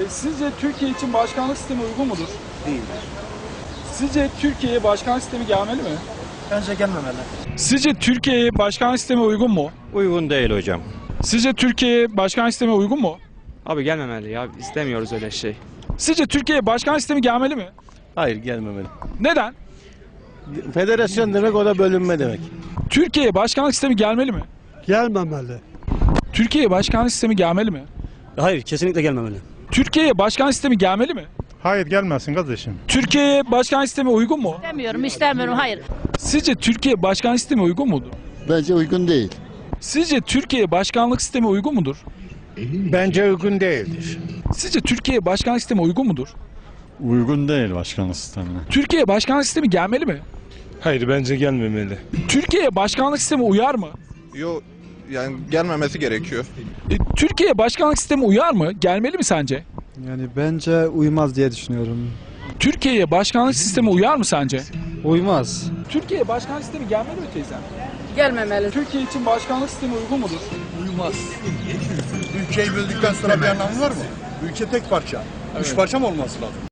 E, sizce Türkiye için başkanlık sistemi uygun mudur? Değildir. Sizce Türkiye'ye başkanlık sistemi gelmeli mi? Bence gelmemeli. Sizce Türkiye'ye başkanlık sistemi uygun mu? Uygun değil hocam. Sizce Türkiye'ye başkanlık sistemi uygun mu? Abi gelmemeli ya. istemiyoruz öyle şey. Sizce Türkiye'ye başkanlık sistemi gelmeli mi? Hayır gelmemeli. Neden? Federasyon demek o da bölünme demek. Türkiye'ye başkanlık sistemi gelmeli mi? Gelmemeli. Türkiye'ye başkanlık sistemi gelmeli mi? Hayır kesinlikle gelmemeli. Türkiye'ye başkanlık sistemi gelmeli mi? Hayır gelmesin kardeşim. Türkiye'ye başkanlık sistemi uygun mu? İstemiyorum, istemiyorum. Hayır. Sizce Türkiye başkanlık sistemi uygun mudur? Bence uygun değil. Sizce Türkiye başkanlık sistemi uygun mudur? Bence uygun değildir. Sizce Türkiye başkanlık sistemi uygun mudur? Uygun değil başkanlık sistemine. Türkiye başkanlık sistemi gelmeli mi? Hayır bence gelmemeli. Türkiye'ye başkanlık sistemi uyar mı? Yo yani gelmemesi gerekiyor. E, Türkiye başkanlık sistemi uyar mı? Gelmeli mi sence? Yani bence uymaz diye düşünüyorum. Türkiye'ye başkanlık sistemi uyar mı sence? Uymaz. Türkiye'ye başkanlık sistemi gelmeli mi teyzem? Gelmemeli. Türkiye için başkanlık sistemi uygun mudur? Ülkeyi böldükten sonra bir anlamı var mı? Ülke tek parça. Üç parça mı olması lazım?